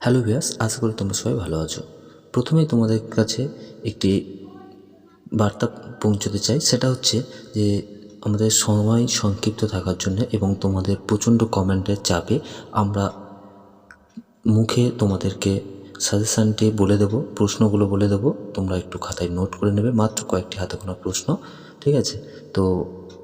Hello ভিয়াস আশা করি তোমরা সবাই ভালো আছো। প্রথমেই তোমাদের কাছে একটি বার্তা পৌঁছতে চাই। সেটা হচ্ছে যে, আমাদের সময় সংক্ষিপ্ত থাকার জন্য এবং তোমাদের প্রচণ্ড কমেন্টের চাপে আমরা মুখে তোমাদেরকে সাজেশানটি বলে দেবো, প্রশ্নগুলো বলে দেবো। তোমরা একটু খাতায় নোট করে নেবে, মাত্র কয়েকটি হাতে গোনা প্রশ্ন, ঠিক আছে? তো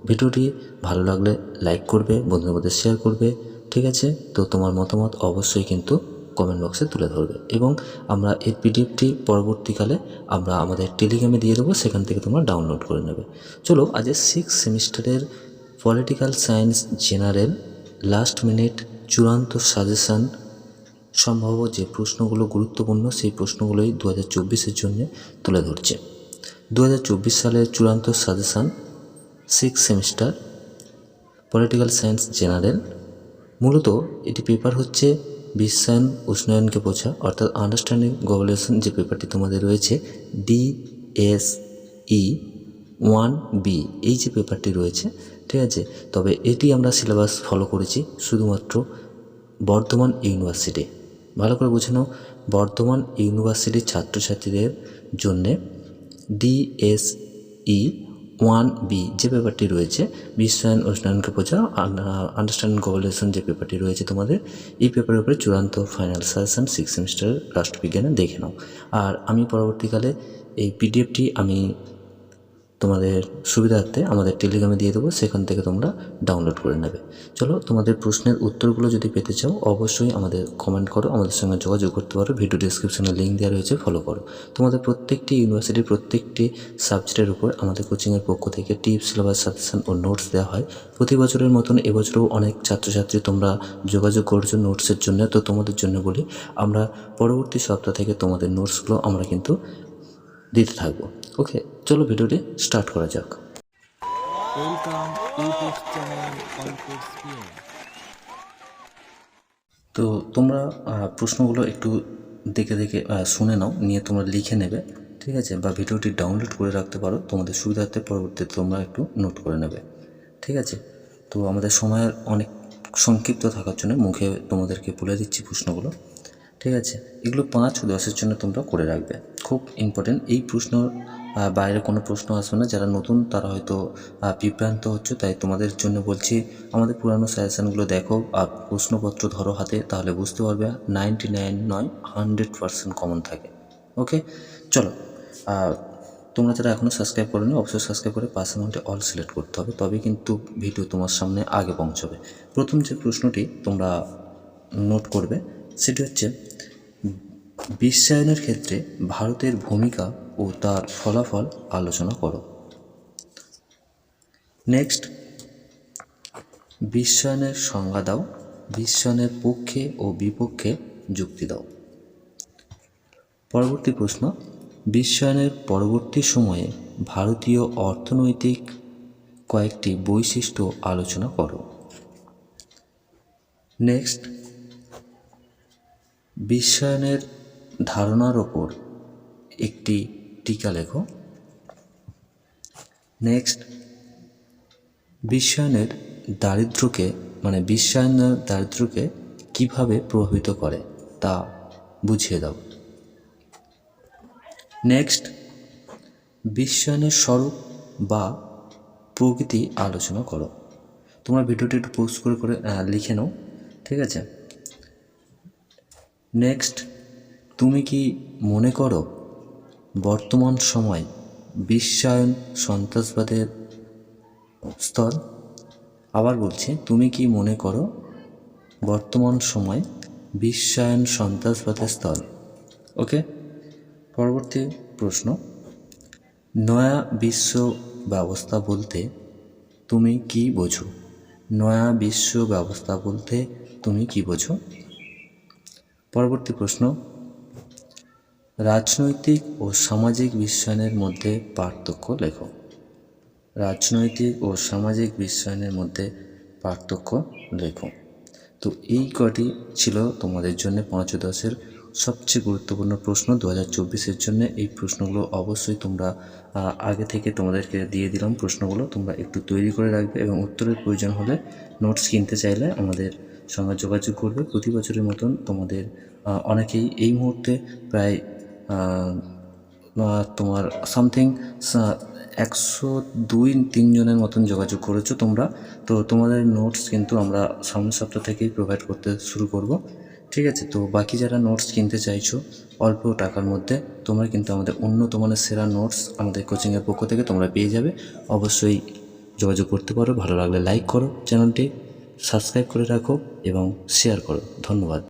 ভিডিওটি ভালো লাগলে লাইক করবে, বন্ধুদের মধ্যে শেয়ার করবে, ঠিক আছে? তো তোমার মতামত অবশ্যই কিন্তু কমেন্ট বক্সে তুলে ধরবে এবং আমরা এর পিডিএফটি পরবর্তীকালে আমরা আমাদের টেলিগ্রামে দিয়ে দেবো, সেখান থেকে তোমরা ডাউনলোড করে নেবে। চলো, আজ সিক্স সেমিস্টারের political science general last minute চূড়ান্ত সাজেশান সম্ভাব্য যে প্রশ্নগুলো গুরুত্বপূর্ণ সেই প্রশ্নগুলোই দু হাজার চব্বিশের জন্য তুলে ধরছে। দু হাজার চব্বিশ সালের চূড়ান্ত suggestion six semester political science general মূলত এটি পেপার হচ্ছে বিশ্বায়ন উষ্ণায়নকে বোঝা, অর্থাৎ আন্ডারস্ট্যান্ডিং গ্লোবালাইজেশন যে পেপারটি তোমাদের রয়েছে ডিএসই ওয়ান বি এই যে পেপারটি রয়েছে, ঠিক আছে? তবে এটি আমরা সিলেবাস ফলো করেছি শুধুমাত্র বর্ধমান ইউনিভার্সিটি ভালো করে বুঝে নাও, বর্ধমান ইউনিভার্সিটির ছাত্রছাত্রীদের জন্যে ডিএসই ওয়ান বি যে পেপারটি রয়েছে বিশ্বায়ন উষ্ণায়ন বোঝা আন্ডারস্ট্যান্ড গ্লোবালাইজেশন যে পেপারটি রয়েছে তোমাদের, এই পেপারের উপরে চূড়ান্ত ফাইনাল সাজেশন সিক্স সেমিস্টার রাষ্ট্রবিজ্ঞানে দেখে নাও। আর আমি পরবর্তীকালে এই পিডিএফটি আমি তোমাদের সুবিধার্থে আমাদের টেলিগ্রামে দিয়ে দেবো, সেখান থেকে তোমরা ডাউনলোড করে নেবে। চলো, তোমাদের প্রশ্নের উত্তরগুলো যদি পেতে চাও, অবশ্যই আমাদের কমেন্ট করো, আমাদের সঙ্গে যোগাযোগ করতে পারো। ভিডিও ডিসক্রিপশনে লিঙ্ক দেওয়া রয়েছে ফলো করো। তোমাদের প্রত্যেকটি ইউনিভার্সিটির প্রত্যেকটি সাবজেক্টের উপর আমাদের কোচিংয়ের পক্ষ থেকে টিপস সিলেবাস সাজেশন ও নোটস দেওয়া হয়। প্রতি বছরের মতন এবছরও অনেক ছাত্রছাত্রী তোমরা যোগাযোগ করছ নোটসের জন্য। তো তোমাদের জন্য বলি, আমরা পরবর্তী সপ্তাহ থেকে তোমাদের নোটসগুলো আমরা কিন্তু দিতে থাকব। ওকে চলো ভিডিওটি স্টার্ট করা যাক। ওয়েলকাম ইউটিউব চ্যানেল তো তোমরা প্রশ্নগুলো একটু দেখে দেখে শুনে নাও নিয়ে তোমরা লিখে নেবে ঠিক আছে? বা ভিডিওটি ডাউনলোড করে রাখতে পারো তোমাদের সুবিধার্থে পরবর্তীতে তোমরা একটু নোট করে নেবে ঠিক আছে? তো আমাদের সময়ের অনেক সংক্ষিপ্ত থাকার জন্য মুখে তোমাদেরকে বলে দিচ্ছি প্রশ্নগুলো ঠিক আছে? এগুলো পাঁচ ও দশের জন্য তোমরা করে রাখবে। খুব ইম্পর্টেন্ট এই প্রশ্ন বাইরে কোনো প্রশ্ন আসবে না। যারা নতুন, তারা হয়তো বিভ্রান্ত হচ্ছে। তাই তোমাদের জন্য বলছি, আমাদের পুরানো সাজেশানগুলো দেখো। আর প্রশ্নপত্র ধরো হাতে, তাহলে বুঝতে পারবে। নাইনটি নাইন নয় হান্ড্রেড পার্সেন্ট কমন থাকে। ওকে চলো তোমরা যারা এখনও সাবস্ক্রাইব করোনি, অবশ্যই সাবস্ক্রাইব করে পাশে মধ্যে অল সিলেক্ট করতে হবে। তবে কিন্তু ভিডিও তোমার সামনে আগে পৌঁছবে। প্রথম যে প্রশ্নটি তোমরা নোট করবে, সেটি হচ্ছে বিশ্বায়নের ক্ষেত্রে ভারতের ভূমিকা ও তার ফলাফল আলোচনা করো। নেক্সট বিশ্বায়নের সংজ্ঞা দাও, বিশ্বায়নের পক্ষে ও বিপক্ষে যুক্তি দাও। পরবর্তী প্রশ্ন, বিশ্বায়নের পরবর্তী সময়ে ভারতীয় অর্থনৈতিক কয়েকটি বৈশিষ্ট্য আলোচনা করো। নেক্সট বিশ্বায়নের ধারণার ওপর একটি টিকা লেখো। নেক্সট বিশ্বায়নের দারিদ্র্যকে মানে বিশ্বায়নের দারিদ্র্যকে কীভাবে প্রভাবিত করে তা বুঝিয়ে দাও। নেক্সট বিশ্বায়নের স্বরূপ বা প্রকৃতি আলোচনা করো। তোমরা ভিডিওটি একটু পোস্ট করে করে লিখে নাও, ঠিক আছে? নেক্সট তুমি কি মনে করো বর্তমান সময় বিশ্বায়ন সন্ত্রাসবাদের স্তর? আবার বলছি, তুমি কি মনে করো বর্তমান সময় বিশ্বায়ন সন্ত্রাসবাদের স্তর? ওকে, পরবর্তী প্রশ্ন। নয়া বিশ্ব ব্যবস্থা বলতে তুমি কি বোঝো? নয়া বিশ্ব ব্যবস্থা বলতে তুমি কি বোঝো? পরবর্তী প্রশ্ন। রাজনৈতিক ও সামাজিক বিশ্বায়নের মধ্যে পার্থক্য লেখো। রাজনৈতিক ও সামাজিক বিশ্বায়নের মধ্যে পার্থক্য লেখো। তো এই কটি ছিল তোমাদের জন্য পাঁচ ও দশের সবচেয়ে গুরুত্বপূর্ণ প্রশ্ন। দু হাজার চব্বিশের জন্য এই প্রশ্নগুলো অবশ্যই তোমরা আগে থেকে তোমাদেরকে দিয়ে দিলাম প্রশ্নগুলো। তোমরা একটু তৈরি করে রাখবে এবং উত্তরের প্রয়োজন হলে নোটস কিনতে চাইলে আমাদের সঙ্গে যোগাযোগ করবে। প্রতি বছরের মতন তোমাদের অনেকেই এই মুহূর্তে প্রায় তোমার সামথিং একশো দুই তিনজনের মতন যোগাযোগ করেছ তোমরা। তো তোমাদের নোটস কিন্তু আমরা সামনের সপ্তাহ থেকেই প্রোভাইড করতে শুরু করব। ঠিক আছে? তো বাকি যারা নোটস কিনতে চাইছো অল্প টাকার মধ্যে, তোমরা কিন্তু আমাদের উন্নত মানের সেরা নোটস আমাদের কোচিংয়ের পক্ষ থেকে তোমরা পেয়ে যাবে। অবশ্যই যোগাযোগ করতে পারো। ভালো লাগলে লাইক করো চ্যানেলটি সাবস্ক্রাইব করে রাখো এবং শেয়ার করো। ধন্যবাদ।